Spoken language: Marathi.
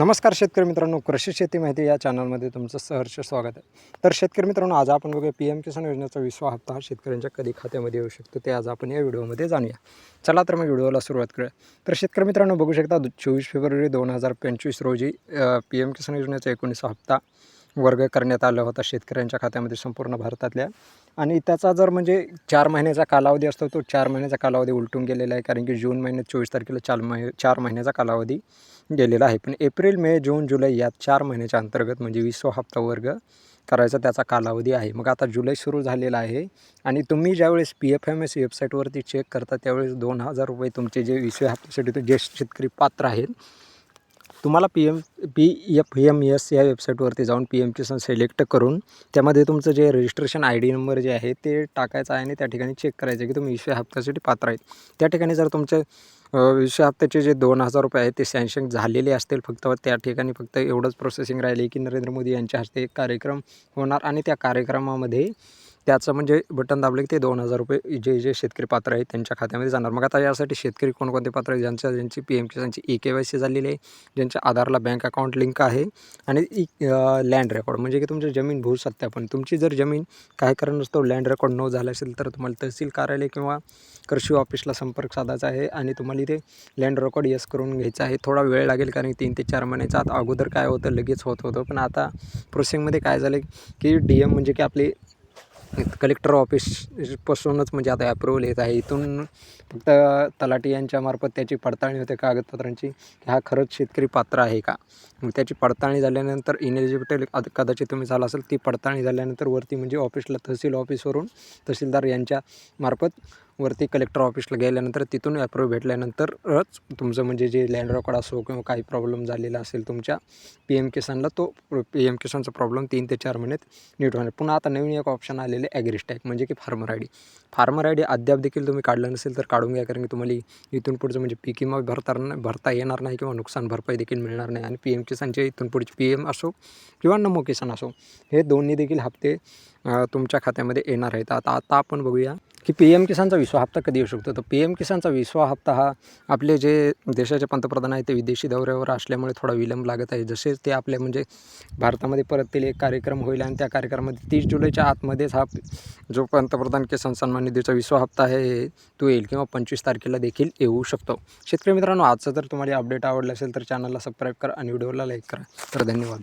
नमस्कार शेतकरी मित्रांनो कृषी शेती माहिती या चॅनलमध्ये तुमचं सहर्ष स्वागत आहे. तर शेतकरी मित्रांनो आज आपण बघूया पी एम किसान योजनेचा विसवा हप्ता. शेतकऱ्यांच्या कधी खात्यामध्ये येऊ शकतो ते आज आपण या व्हिडिओमध्ये जाणूया. चला तर मग व्हिडिओला सुरुवात करूया. तर शेतकरी मित्रांनो बघू शकता चोवीस फेब्रुवारी दोन हजार पंचवीस रोजी पी एम किसान योजनेचा एकोणीसा हप्ता. वर्ग करण्यात आला होता शेतकऱ्यांच्या खात्यामध्ये संपूर्ण भारतातल्या. आणि त्याचा जर म्हणजे चार महिन्याचा कालावधी असतो तो चार महिन्याचा कालावधी उलटून गेलेला आहे. कारण की जून महिन्यात चोवीस तारखेला चार महि चार महिन्याचा कालावधी गेलेला आहे. पण एप्रिल मे जून जुलै या चार महिन्याच्या अंतर्गत म्हणजे वीसवा हप्ता वर्ग करायचा त्याचा कालावधी आहे. मग आता जुलै सुरू झालेला आहे. आणि तुम्ही ज्यावेळेस पी एफ एम एस वेबसाईटवरती चेक करता त्यावेळेस दोन हजार रुपये तुमचे जे वीसव्या हप्त्यासाठी ते जे शेतकरी पात्र आहेत तुम्हाला P M P F M S या वेबसाईटवरती जाऊन पी एम किसान सिलेक्ट करून त्यामध्ये तुमचं जे रजिस्ट्रेशन आय डी नंबर जे आहे ते टाकायचं आहे आणि त्या ठिकाणी चेक करायचं की तुम्ही विषय हप्त्यासाठी पात्र आहेत. त्या ठिकाणी जर तुमचे विषय हप्त्याचे जे दोन हजार रुपये आहेत ते सँक्शन झालेले असतील फक्त त्या ठिकाणी फक्त एवढंच प्रोसेसिंग राहिले की नरेंद्र मोदी यांच्या हस्ते एक कार्यक्रम होणार आणि त्या कार्यक्रमामध्ये त्याचं म्हणजे बटन दाबलं की ते दोन हजार रुपये जे जे शेतकरी पात्र आहेत त्यांच्या खात्यामध्ये जाणार. मग आता यासाठी शेतकरी कोणकोणते पात्र आहेत? ज्यांच्या ज्यांची पी एम किसानची ई के वाय सी झालेली आहे ज्यांच्या आधारला बँक अकाउंट लिंक आहे आणि ई लँड रेकॉर्ड म्हणजे की तुमची जमीन भूसत्यापन तुमची जर जमीन काय कारण असतो लँड रेकॉर्ड न झालं असेल तर तुम्हाला तहसील कार्यालय किंवा कृषी ऑफिसला संपर्क साधायचा आहे आणि तुम्हाला इथे लँड रेकॉर्ड यस करून घ्यायचा आहे. थोडा वेळ लागेल कारण तीन ते चार महिन्याचा आता अगोदर काय होतं लगेच होत होतं. पण आता प्रोसेसिंगमध्ये काय झालं की डी एम म्हणजे की आपली कलेक्टर ऑफिसपासूनच म्हणजे आता ॲप्रुव्हल येत आहे. इथून फक्त तलाठी यांच्यामार्फत त्याची पडताळणी होते कागदपत्रांची. की हा खरंच शेतकरी पात्र आहे का? मग त्याची पडताळणी झाल्यानंतर इनेलिजिबिलिटी कदाचित तुम्ही झाला असेल ती पडताळणी झाल्यानंतर वरती म्हणजे ऑफिसला तहसील ऑफिसवरून तहसीलदार यांच्या मार्फत वरती कलेक्टर ऑफिसला गेल्यानंतर तिथून अप्रूव्ह भेटल्यानंतरच तुमचं म्हणजे जे लँड रेकॉर्ड असो किंवा काही प्रॉब्लेम झालेला असेल तुमच्या पी एम किसानला तो पी एम किसानचा प्रॉब्लेम तीन ते चार महिन्यात नीट होणार. पुन्हा आता नवीन एक ऑप्शन आलेले ॲग्रिस्टॅक म्हणजे की farmer I D farmer I D अद्याप देखील तुम्ही काढलं नसेल तर काढून घ्या कारण की तुम्हाला इथून पुढचं म्हणजे पीक विमा भरता भरता येणार नाही किंवा नुकसान भरपाई देखील मिळणार नाही. आणि पी एम किसानचे इथून पुढचे पी एम असो किंवा नमो किसान असो हे दोन्ही देखील हप्ते तुमच्या खात्यामध्ये येणार आहेत आता आता आपण बघूया की पी एम किसानचा विश्वा हप्ता कधी येऊ शकतो? तर पी एम किसानचा विश्वा हप्ता हा आपले जे देशाचे पंतप्रधान आहेत ते विदेशी दौऱ्यावर असल्यामुळे थोडा विलंब लागत आहे. जसेच ते आपले म्हणजे भारतामध्ये परततील एक कार्यक्रम होईल आणि त्या कार्यक्रमामध्ये तीस जुलैच्या आतमध्येच हा जो पंतप्रधान किसान सन्मान निधीचा विश्वा हप्ता आहे तो येईल किंवा पंचवीस तारखेला देखील येऊ शकतो. शेतकरी मित्रांनो आजचं जर तुम्हाला अपडेट आवडलं असेल तर चॅनलला सबस्क्राईब करा आणि व्हिडिओला लाईक करा. तर धन्यवाद.